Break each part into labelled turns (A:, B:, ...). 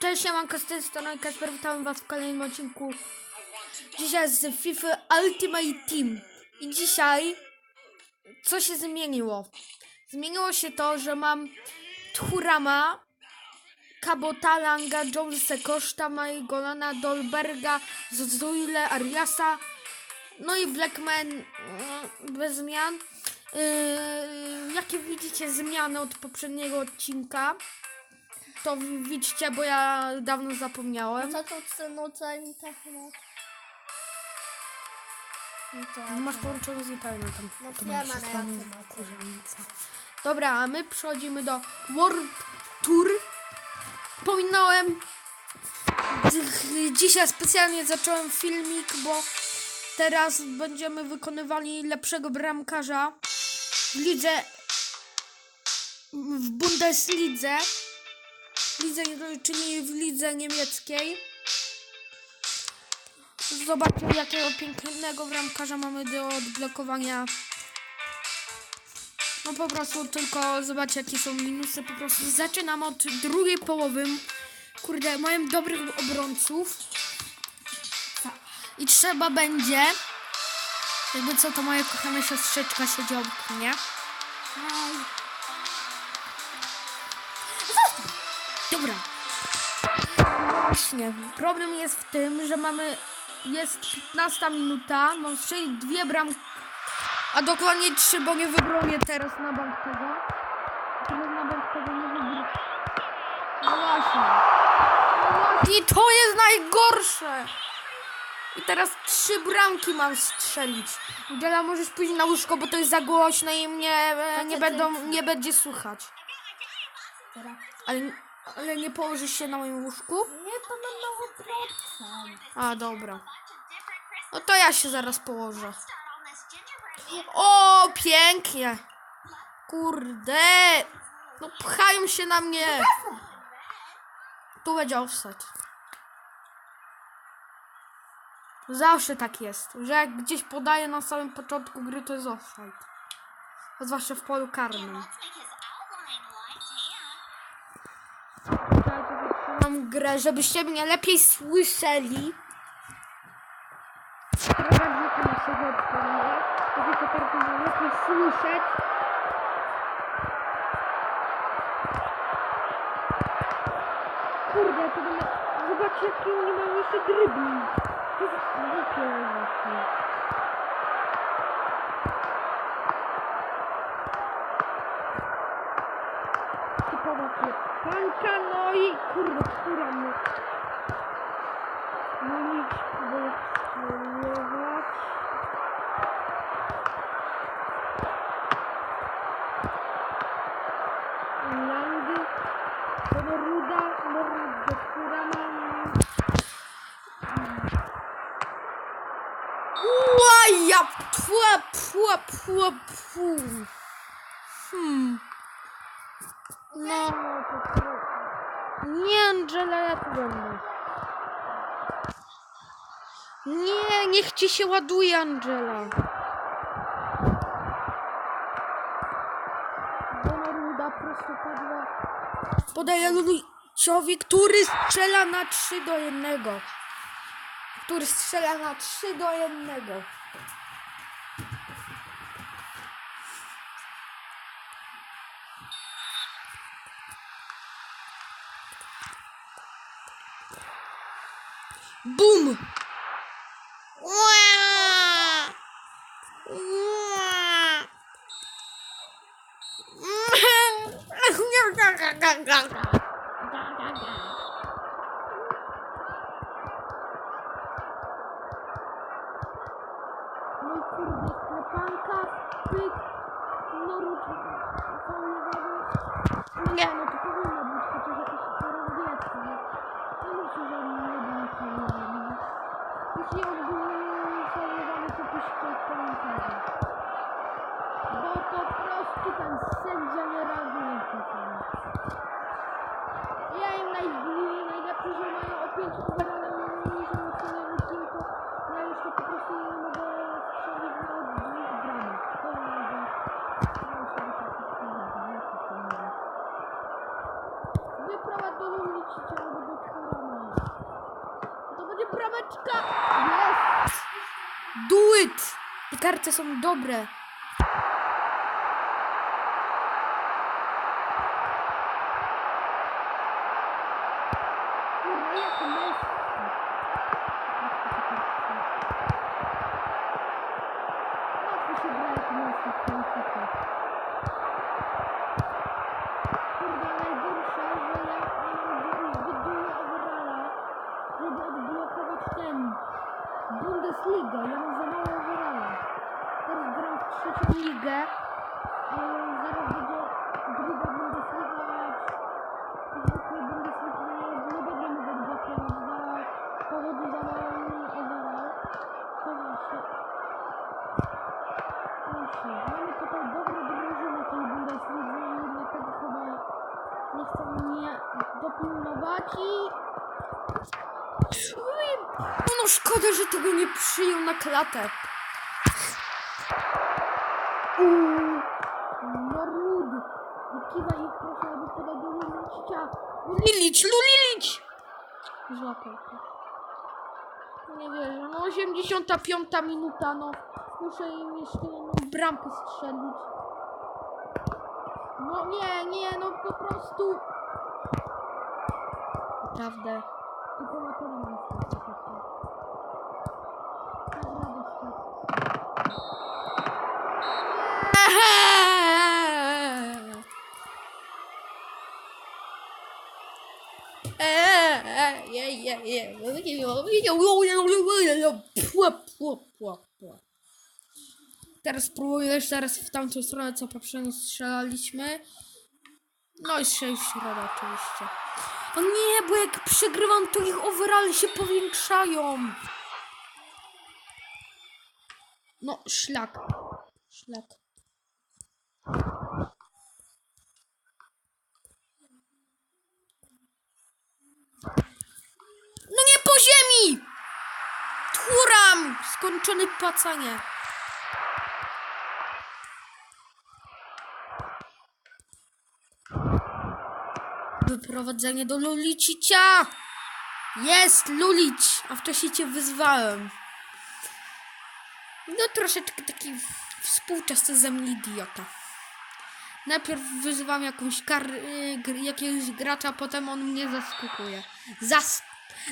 A: Cześć, siemanko, z tej strony Kasper, witam was w kolejnym odcinku. Dzisiaj z FIFA Ultimate Team. I dzisiaj, co się zmieniło? Zmieniło się to, że mam Tchurama, Kabota, Langa, Jonesa, Koszta, Maigolana, Dolberga, Zozuile, Ariasa, no i Blackman mm, bez zmian. Yy, jakie widzicie zmiany od poprzedniego odcinka? To widzicie, bo ja dawno zapomniałem.
B: Co to cenu cen techno? No to...
A: Masz połączone z internetem.
B: No
A: To
B: ja mam
A: stanie
B: rację, no.
A: kurzanica. Dobra, a my przechodzimy do World Tour. Pominąłem. dzi- Dzisiaj specjalnie zacząłem filmik, bo teraz będziemy wykonywali lepszego bramkarza w lidze w Bundeslidze. Lidze, czyli w lidze niemieckiej. Zobaczcie, jakiego pięknego bramkarza mamy do odblokowania. No po prostu tylko zobaczcie, jakie są minusy. Po prostu zaczynam od drugiej połowy. Kurde, mają dobrych obrońców. I trzeba będzie. Jakby co, to moja kochana siostrzyczka siedzi obok Dobra. Właśnie, problem jest w tym, że mamy. Jest 15 minuta, mam strzelić dwie bramki. A dokładnie trzy, bo nie wybronię teraz na bank tego. Teraz na bank tego nie wybronię. No właśnie. No właśnie, to jest najgorsze! I teraz trzy bramki mam strzelić. Udziela możesz pójść na łóżko, bo to jest za głośno i mnie e, nie, będą, nie będzie słychać.
B: Teraz.
A: Ale, ale nie położysz się na moim łóżku?
B: Nie, to mało procent.
A: A, dobra. No to ja się zaraz położę. O, pięknie. Kurde. No pchają się na mnie. Tu będzie offset. Zawsze tak jest, że jak gdzieś podaję na samym początku gry, to jest offside. Zwłaszcza w polu karnym. Mam grę, żebyście mnie lepiej słyszeli. Prowadzi to na siebie odpowiednie. Żebyście teraz mnie lepiej słyszeć. Kurde, to będę... Zobaczcie, jaki oni mają jeszcze dribbling. To jest głupie właśnie. Hanka, no i kurde, która mu. No i spróbuję spróbować. Landy, Moruda, Moruda, która mam. Ua, ja, pua, pua, pua, pua. Hmm. No, to. Nie, Angela, ja tu będę. Nie, niech ci się ładuje, Angela. Ruda prosto padła. Podaje Luliciowi, który strzela na 3 do 1. Który strzela na 3 do 1. Ród, Nie, Jest! Do it! Te karty są dobre. Kurwa, jak Messi. Łatwo się gra jak Messi w tą piłkę. Kurde, najgorsze, że ja nie mam zbyt dużo overalla, żeby odblokować ten Bundesligę. Ja mam za mało overalla. Teraz gram w trzecią ligę, zaraz będzie druga Bundesliga, zwykłej Bundesligi nie, będę mógł odblokować z powodu za mało overall. Właśnie. Właśnie, mamy tutaj dobre drużyny tej Bundeslidze i dlatego chyba nie chcą mnie dopilnować i... Szkoda, że tego nie przyjął na klatę. Uuu, no lud. Wykiwaj ich proszę, aby podać do Lilicia. Lilić, Lilić! Złapał to. Nie wierzę, no 85 minuta, no. Muszę im jeszcze bramkę strzelić. No nie, nie, no po prostu. Naprawdę. Tylko na tyle mam Teraz spróbuję jeszcze raz w tamtą stronę, co poprzednio strzelaliśmy. No i strzelił w oczywiście. O nie, bo jak przegrywam, to ich overall się powiększają. No, szlak. Szlak. No nie po ziemi! Tchuram! Skończony płacanie. Wyprowadzenie do Lulicicia! Jest Lulić! A wcześniej cię wyzwałem. No troszeczkę taki współczesny ze mnie idiota. Najpierw wyzywam jakąś kar, jakiegoś gracza, potem on mnie zaskakuje. Zas,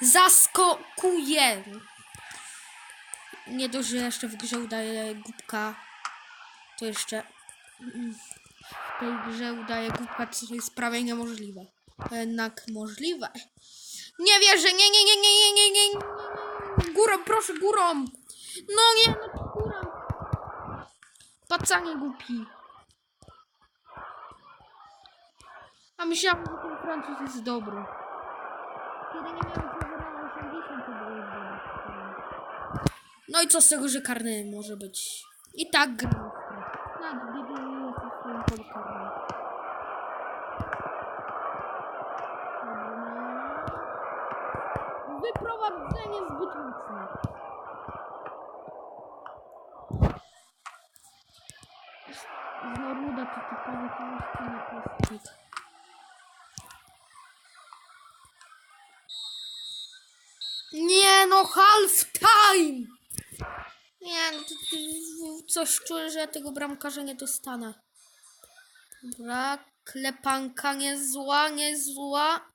A: zaskakuje! nie nieduży jeszcze w grze udaje głupka. To jeszcze mm, w tej grze udaje głupka, co jest prawie niemożliwe. Jednak możliwe. Nie wierzę, nie, nie, nie, nie, nie, nie, nie. Górą, proszę, górą. No nie, no górą. Pacanie głupi. A myślałam, że ten Francuz jest dobry. Kiedy nie miałem No i co z tego, że karny może być? I tak gdyby nie jest swoim polu karnym. Wyprowadzenie zbyt mocne. Z Noruda to typowy polski na plastik. Nie no, half time! Nie no, to, coś czuję, że ja tego bramkarza nie dostanę. Dobra, klepanka niezła, niezła.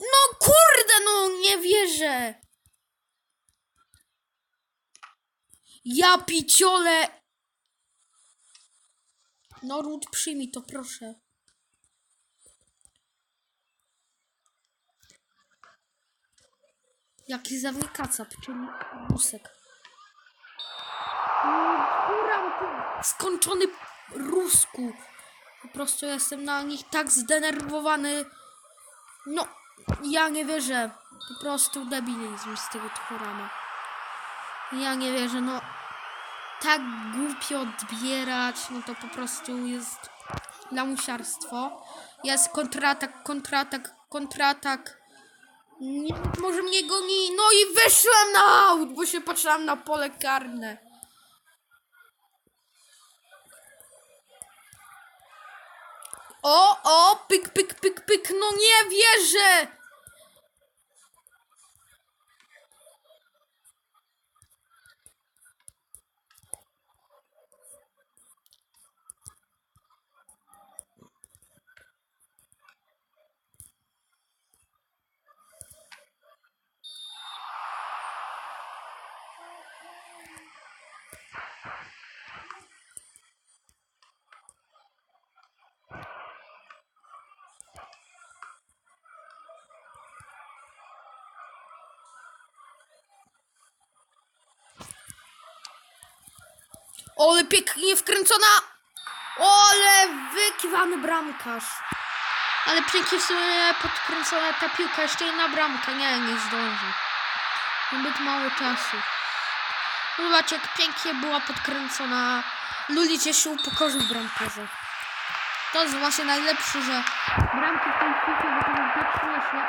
A: No kurde, no nie wierzę. Ja piciole. No Ród, przyjmij to, proszę. Jaki zawój kacap, czyli rusek. Skończony rusku. Po prostu jestem na nich tak zdenerwowany. No, ja nie wierzę. Po prostu debilizm z tego Turama. Ja nie wierzę, no. Tak głupio odbierać, no to po prostu jest lamusiarstwo. Jest kontratak, kontratak, kontratak. Nie, może mnie goni. No i wyszłem na aut, bo się patrzyłam na pole karne. O, o, pyk, pyk, pyk, pyk, no nie wierzę! Ole pięknie wkręcona! Ole wykiwany bramkarz. Ale pięknie w podkręcona ta piłka. Jeszcze jedna bramka. Nie, nie zdąży. Zbyt mało czasu. Zobaczcie, jak pięknie była podkręcona. Lulicie się upokorzył bramkarza. To jest właśnie najlepsze, że bramki w tej piłce wychodzą tak śmiesznie.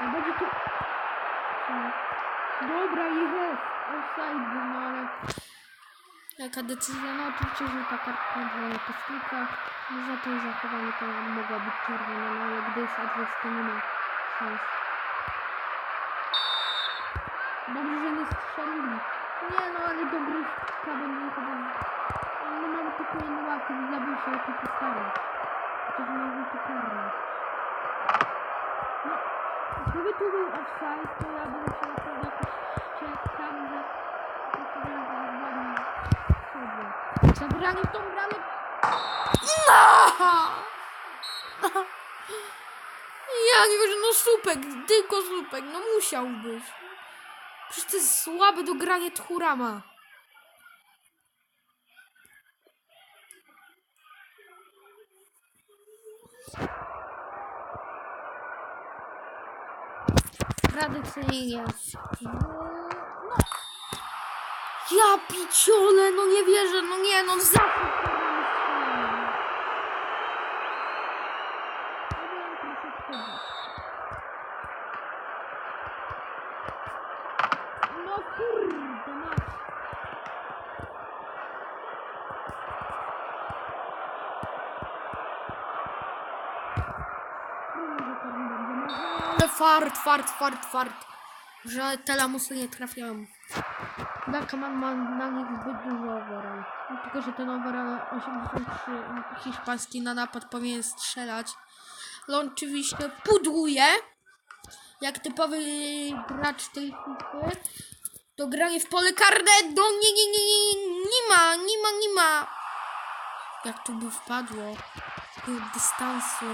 A: Będzie- tu... Jest. Offside, był, no ale... Jaka decyzja? No oczywiście, że ta kartka dla napastnika. Za to zachowanie to mogła być czerwona, no ale gdy jest adres, to nie ma szans. Dobrze, że nie strzelili. Nie no, ale dobry kabel chyba... No mamy tylko jedną łapkę, nie zabił się tylko stary. Chociaż może to karne. No, gdyby tu był offside, to ja bym się na pewno jakoś ściekł tam, że... to sobie ładnie w tą bramę... No! Ja nie wiem, no słupek, tylko słupek, no musiał być. Przecież to jest słabe do grania tchórama. Radek sobie jest. No. Ja piciole, no nie wierzę, no nie, no zawsze. No kurde. Ale fart, fart, fart, fart. Że te lamusy nie trafiają. Bakaman ma na nich zbyt dużo overall. No, tylko, że ten overall 83 hiszpański na napad powinien strzelać. Ale oczywiście pudłuje. Jak typowy gracz tej FIFA. To granie w pole karne. No nie, nie, nie, nie, nie ma, nie ma, nie ma. Jak to by wpadło. Tego dystansu.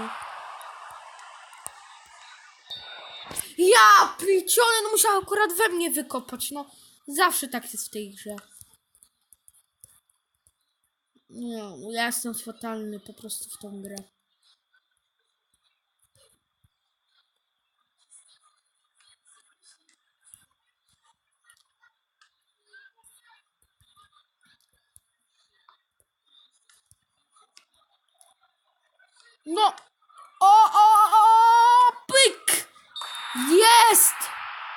A: Ja picione, no musiała akurat we mnie wykopać, no. Zawsze tak jest w tej grze. Nie, ja jestem fatalny po prostu w tą grę. No! O, o, o! Pyk! Jest!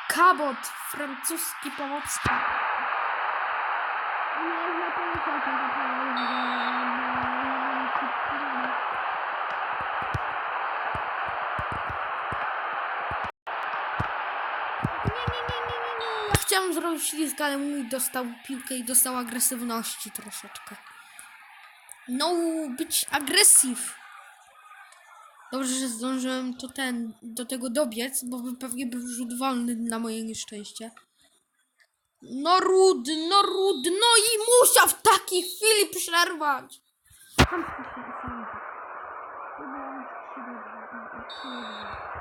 A: Kabot, francuski pomocnik. Nie, nie pamiętam tego Ja chciałam zrobić ślizg, ale mój dostał piłkę i dostał agresywności troszeczkę. No, być agresyw. Dobrze, że zdążyłem to ten, do tego dobiec, bo pewnie był rzut wolny na moje nieszczęście. No rud, no rud, no i musiał w takiej chwili przerwać. Tam spuszczę sam. Chyba trzy dobrze, trzy dobrze.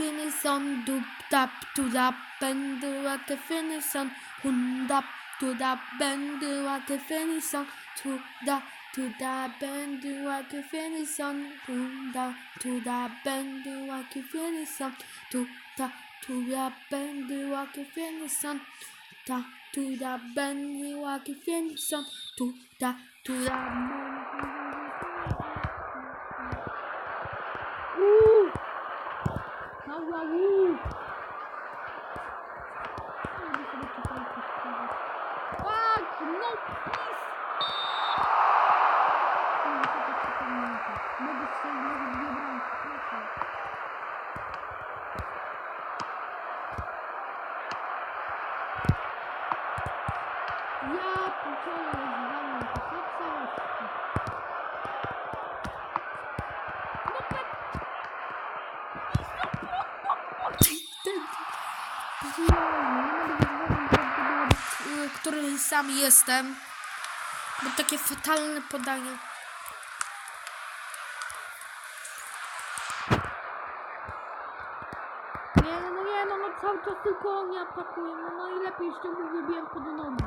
A: Finish on, doop tap to the bend, like a finish on, hund up to the bend, like a finish on, to the to the bend, like a finish on, hund up to the bend, like a finish on, to the to the bend, like a finish on, ta to the bend, like a finish on, to the to the Dobra, uuu. Fuck, no please. Mogę strzelić może dwie bramki. Kontrola rozwalnia, to co który jestem. Bo takie fatalne podanie. Nie, no nie, no, no cały czas tylko oni atakują. No najlepiej jeszcze mu wybiłem pod nogi.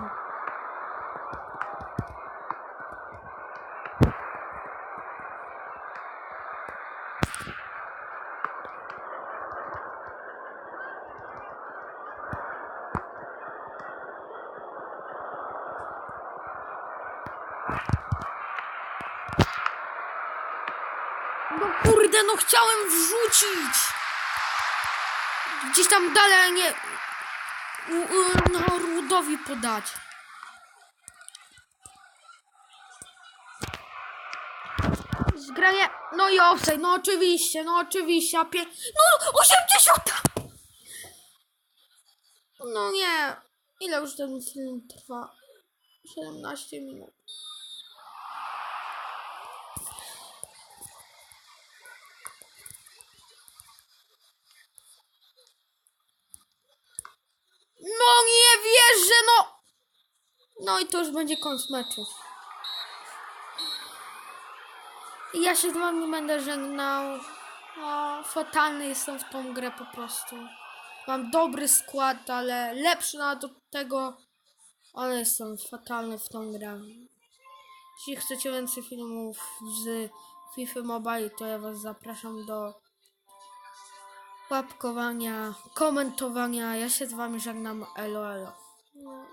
A: No kurde, no chciałem wrzucić! Gdzieś tam dalej, nie... Rudowi podać. Zgranie... No i offside, no oczywiście, no oczywiście, a pie... No, 80! No nie. Ile już ten film trwa? 17 minut. No nie wierzę, no! No i to już będzie koniec meczu. Ja się z wami nie będę żegnał. No, fatalny jestem w tą grę po prostu. Mam dobry skład, ale lepszy nawet od tego. Ale jestem fatalny w tą grę. Jeśli chcecie więcej filmów z FIFA Mobile, to ja was zapraszam do łapkowania, komentowania. Ja się z wami żegnam. Elo, elo. No.